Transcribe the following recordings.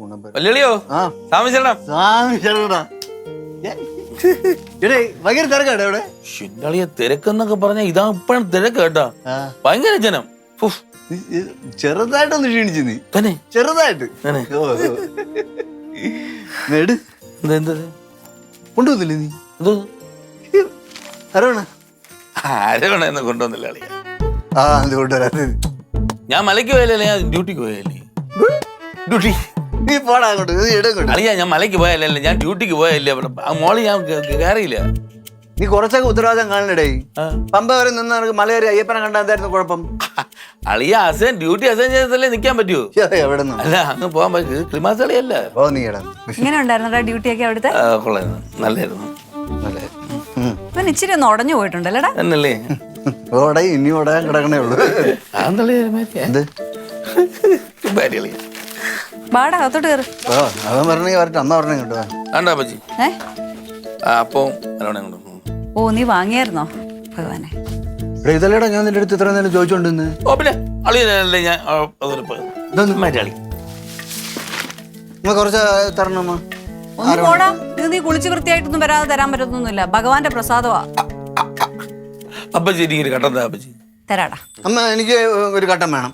ഗുണപരം. സ്വാമി ഭയങ്കര ഇവിടെ ഷിന്നളിയെ തിരക്കെന്നൊക്കെ പറഞ്ഞ ഇതാ ഇപ്പഴും തിരക്ക് കേട്ടാ. ഭയങ്കര ജനം. ചെറുതായിട്ടൊന്ന് ക്ഷീണിച്ചു നീ. തന്നെ. ചെറുതായിട്ട്? കൊണ്ടുവന്നില്ലേ നീ? അരവണ. അരവണ എന്ന് കൊണ്ടുവന്നില്ല അളിയ. ആ അത് കൊണ്ടുവരാ. ഞാൻ മലയ്ക്ക് പോയല്ലേ ഞാൻ ഡ്യൂട്ടിക്ക് പോയല്ലേ ഡ്യൂട്ടി. നീ പോടാ അങ്ങോട്ട് നീ ഇടം കൊണ്ട് ഞാൻ മലയ്ക്ക് പോയല്ലേ ഞാൻ ഡ്യൂട്ടിക്ക് പോയല്ലേ അവിടെ. ആ മോളി ഞാൻ കയറിയില്ല നീ കുറച്ചൊക്കെ ഉത്തരവാദിത്തം കാണണടേ ആ. പമ്പ വരെ നിന്ന് നിനക്ക് മലയേറി അയ്യപ്പനെ കണ്ടാ എന്തായിരുന്നു കുഴപ്പം? അളിയ അസൈൻ ഡ്യൂട്ടി അസൈൻ ചെയ്തല്ലേ നിൽക്കാൻ പറ്റുമോ എവിടെ നിന്ന് അല്ല അങ്ങ് പോകാൻ പറ്റും. ക്ലിമാസ് കളിയല്ല. ഓ നീ ഇടാ ഇങ്ങനെ ഉണ്ടായിരുന്നടാ ഡ്യൂട്ടി ഒക്കെ അവിടുത്തെ? ആ, കൊള്ളായിരുന്നു. നല്ലായിരുന്നു. നല്ല ഉം. ഇവൻ ഇച്ചിരി ഒന്ന് ഉടഞ്ഞു പോയിട്ടുണ്ടല്ലേടാ? എന്നല്ലേ ഓടേ ഇനി ഓടാൻ കിടക്കണേ ഉള്ളൂ. എന്ത്? ഭാര്യകളി ബാടാ അകത്തോട്ട് കയറി ഓ അവൻ പറഞ്ഞെങ്കിൽ വരട്ടെ അമ്മ പറഞ്ഞ കേട്ടോ വേണ്ട അപ്പച്ചി. ഏ? ആ അപ്പം അലോണെ കൊണ്ട് ഓ നീ വാങ്ങിയായിരുന്നോ? ഭഗവാനെ. ഇവിടെ ഇതല്ലേടാ ഞാൻ നിന്റെ അടുത്ത് ഇത്ര നേരം ചോദിച്ചോണ്ടിന്ന് ഓ പിന്നെ അളിയനല്ലേ ഞാൻ ആ, അതുപോലെ പോയത്. ഇതൊന്നും മറ്റേ അമ്മ കുറച്ച് തരണം അമ്മ ഒന്ന് പോടാ. ഇത് നീ കുളിച്ച് വൃത്തിയായിട്ടൊന്നും വരാതെ തരാൻ പറ്റത്തൊന്നുമില്ല. ഭഗവാന്റെ പ്രസാദമാ. അപ്പച്ചി എനിക്ക് കട്ടൻ താ അപ്പച്ചി. തരാടാ. അമ്മ എനിക്ക് ഒരു കട്ടൻ വേണം.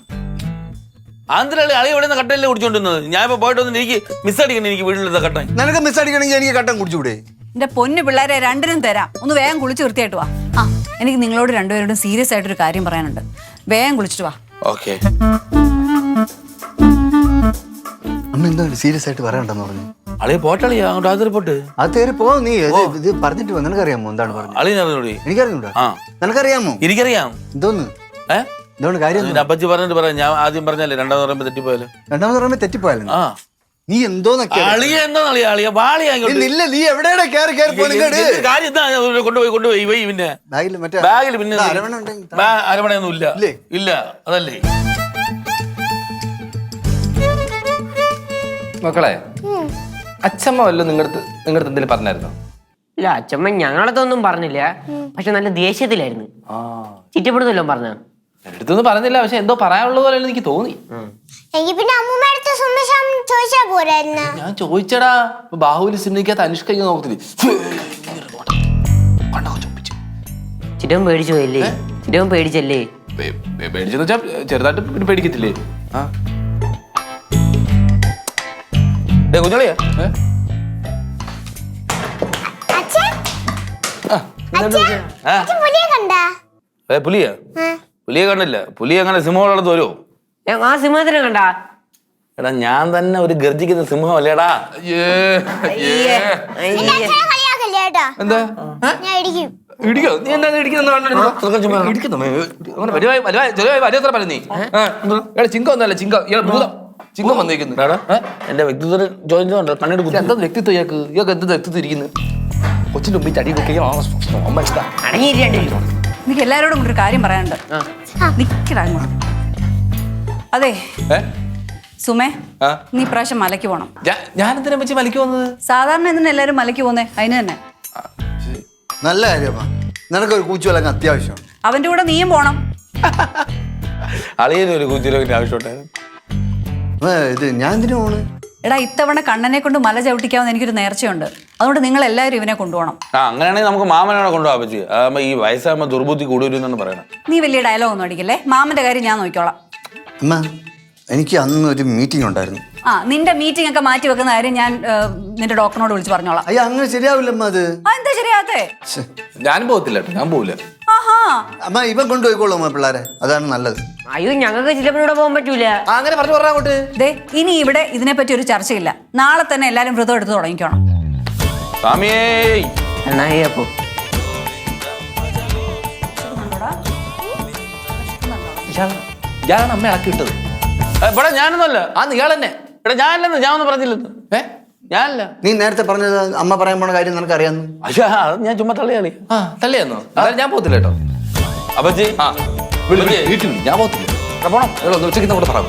ആന്ധ്രളി അളി എവിടെ നിന്ന് കട്ടനല്ലേ കുടിച്ചോണ്ടിരുന്നത്? ഞാൻ ഇപ്പൊ പോയിട്ട് വന്നിട്ട് എനിക്ക് മിസ് അടിക്കണം എനിക്ക് വീട്ടിലത്തെ കട്ടൻ. നിനക്ക് മിസ് അടിക്കണമെങ്കിൽ എനിക്ക് കട്ടൻ കുടിച്ചുകൂടെ? എന്റെ പൊന്നു പിള്ളേരെ രണ്ടിനും തരാം. ഒന്ന് വേഗം കുളിച്ച് വൃത്തിയായിട്ട് വാ. ആ എനിക്ക് നിങ്ങളോട് രണ്ടുപേരോടും സീരിയസ് ആയിട്ട് ഒരു കാര്യം പറയാനുണ്ട്. വേഗം കുളിച്ചിട്ട് വാ. ഓക്കെ. അമ്മ എന്താണ് സീരിയസ് ആയിട്ട് പറയണ്ടെന്ന് പറഞ്ഞു? അളിയെ പോട്ടളിയാ അങ്ങോട്ട് ആതിരി പോട്ട് അത് കയറി പോ നീ ഇത് ഇത് പറഞ്ഞിട്ട് പോ നിനക്കറിയാമോ എന്താണ് പറഞ്ഞത്? ഞാൻ അറിഞ്ഞോടി? എനിക്കറിഞ്ഞൂടാ. ആ. നിനക്കറിയാമോ? എനിക്കറിയാം. എന്തോന്ന്? ഏ? എന്തുകൊണ്ട് കാര്യം അപ്പച്ചി പറഞ്ഞിട്ട് പറയാം. ഞാൻ ആദ്യം പറഞ്ഞല്ലേ രണ്ടാമത് പറയുമ്പോ തെറ്റിപ്പോയാലോ? രണ്ടാമത് പറയുമ്പോ തെറ്റിപ്പോയാലും ആ. നീ എന്തോ അളിയ എന്താ അളിയ അളിയ വാളിയാ ഇല്ല നീ എവിടെയാണ്? കയറി കയറി കാര്യം എന്താ കൊണ്ടുപോയി കൊണ്ടുപോയി വൈ പിന്നെ. ബാഗിൽ മറ്റേ ബാഗിൽ പിന്നെ അരവണയൊന്നും ഇല്ല. ഇല്ല? അതല്ലേ. മക്കളെ അച്ഛമ്മ വല്ലതും നിങ്ങടുത്ത് നിങ്ങടുത്ത് എന്തെങ്കിലും പറഞ്ഞായിരുന്നോ? ഇല്ല അച്ഛമ്മ ഞങ്ങളതൊന്നും പറഞ്ഞില്ല. പക്ഷെ നല്ല ദേഷ്യത്തിലായിരുന്നു. ആ. ചിറ്റപ്പെടുന്നല്ലോ പറഞ്ഞ അടുത്തൊന്നും പറഞ്ഞില്ല പക്ഷെ എന്തോ പറയാനുള്ള പോലെ എനിക്ക് തോന്നി. എനിക്ക് പിന്നെ അമ്മൂമ്മ അടുത്ത് സുമേഷം ചോദിച്ചാ പോരായിരുന്ന? ഞാൻ ചോദിച്ചടാ ബാഹുബലി സിനിമയ്ക്കകത്ത് അനുഷ്ക ഇങ്ങനെ നോക്കത്തില്ലേ? ചിറ്റവൻ പേടിച്ചു പോയില്ലേ? ചിറ്റവും പേടിച്ചല്ലേ? പേടിച്ചെന്ന് വെച്ചാ ചെറുതായിട്ട് പിന്നെ പേടിക്കത്തില്ലേ? ആ. കുഞ്ഞളിയാ പുലിയെ കണ്ടാ? ഏ പുലിയാ കണ്ടില്ല. പുലി അങ്ങനെ സിംഹങ്ങളടുത്ത് വരുമോ ഞാൻ ആ സിംഹത്തിനെ കണ്ടാ? എടാ ഞാൻ തന്നെ ഒരു ഗർജിക്കുന്ന സിംഹം അല്ലേടാ എന്താ? ഞാൻ ഇടിക്കും. ഇടിക്കോ? നീ എന്താ ഇടിക്കുന്ന ചിങ്കം ഒന്നല്ല ചിങ്കം. ഭൂതം. ചിങ്കം എന്റെ വ്യക്തിത്വം ചോദിച്ചോണ്ട് കണ്ണെടുക്കും എന്താ വ്യക്തിത്വം ഇയാൾക്ക്? ഇയാൾക്ക് എന്ത് വ്യക്തിത്വം ഇരിക്കുന്നു? കൊച്ചിന്റെ മുമ്പിൽ ചടി വെക്കുകയോ അമ്മ ഇഷ്ട അടങ്ങിയിരിക്കണ്ടല്ലോ എനിക്ക് എല്ലാരോടും കൂടി ഒരു കാര്യം പറയാനുണ്ട്. നിക്കടാ ഇങ്ങോട്ട്. അതെ. സുമേ നീ ഇപ്രാവശ്യം മലയ്ക്ക് പോണം. ഞാൻ എന്തിനാ വെച്ച് പോകുന്നത്? വന്നത് സാധാരണ എന്തിനാ എല്ലാരും മലയ്ക്ക് പോകുന്നേ? അതിന് തന്നെ. നല്ല കാര്യമാ. നിനക്കൊരു കൂച്ചുവലങ്ങ് അത്യാവശ്യം അവന്റെ കൂടെ നീയും പോണം. ആവശ്യമുണ്ടായിരുന്നു. ഇത് ഞാൻ എന്തിനു പോണ്? എടാ ഇത്തവണ കണ്ണനെ കൊണ്ട് മല ചവിട്ടിക്കാവുന്ന എനിക്കൊരു നേർച്ചയുണ്ട്. അതുകൊണ്ട് നിങ്ങൾ എല്ലാവരും ഇവനെ കൊണ്ടുപോകണം. ആ അങ്ങനെയാണെങ്കിൽ നമുക്ക് മാമനാണ് കൊണ്ടുപോകാൻ പറ്റി അതാകുമ്പോ ഈ വയസ്സാകുമ്പോ ദുർബുദ്ധി കൂടുതലെന്ന് പറയണം എന്നാണ് പറയണത് നീ വലിയ ഡയലോഗ് ഒന്നും അടിക്കല്ലേ? മാമന്റെ കാര്യം ഞാൻ നോക്കിക്കോളാം. അമ്മ എനിക്ക് അന്ന് ഒരു മീറ്റിംഗ് ഉണ്ടായിരുന്നു. ആ നിന്റെ മീറ്റിംഗ് ഒക്കെ മാറ്റി വെക്കുന്ന കാര്യം ഞാൻ ഏഹ്, നിന്റെ ഡോക്ടറിനോട് വിളിച്ച് പറഞ്ഞോളാം. അയ്യ അങ്ങനെ ശരിയാവില്ലമ്മ അത്. ആ എന്താ ശരിയാത്തേ ശ്ശെ. ഞാനും പോകത്തില്ല കേട്ടോ ഞാൻ പോവില്ല. ആഹാ. അമ്മ ഇവൻ കൊണ്ടുപോയിക്കോളൂ അമ്മ പിള്ളേരെ. അതാണ് നല്ലത്. അയ്യോ ഞങ്ങൾക്ക് ചിലപ്പോഴൂടെ പോകാൻ പറ്റൂല. ആ, അങ്ങനെ പറഞ്ഞു പറഞ്ഞ അങ്ങോട്ട്. ദേ ഇനി ഇവിടെ ഇതിനെപ്പറ്റി ഒരു ചർച്ചയില്ല. നാളെ തന്നെ എല്ലാവരും വ്രതം എടുത്ത് തുടങ്ങിക്കോണം. സ്വാമിയേ എന്നാ അപ്പോ. ഇയാളാണ് അമ്മ ഇളക്കി ഇട്ടത് ഇവിടെ ഞാനൊന്നുമല്ല. ആ ഇയാൾ തന്നെ ഇവിടെ ഞാനല്ലെന്ന് ഞാൻ ഒന്നും പറഞ്ഞില്ലെന്ന് ഏ? ഞാനല്ല. നീ നേരത്തെ പറഞ്ഞത് അമ്മ പറയാൻ പോണ കാര്യം നിനക്ക് അറിയാന്ന് അയ്യോ അത് ഞാൻ ചുമ്മാ തള്ളിയാളി ആ തള്ളിയെന്നോ? അതായത് ഞാൻ പോകത്തില്ല കേട്ടോ. അപ്പച്ചി ആ. വീട്ടിൽ ഞാൻ പോകത്തില്ല. പോണം. ഉച്ചയ്ക്ക് കൂടെ പറയാം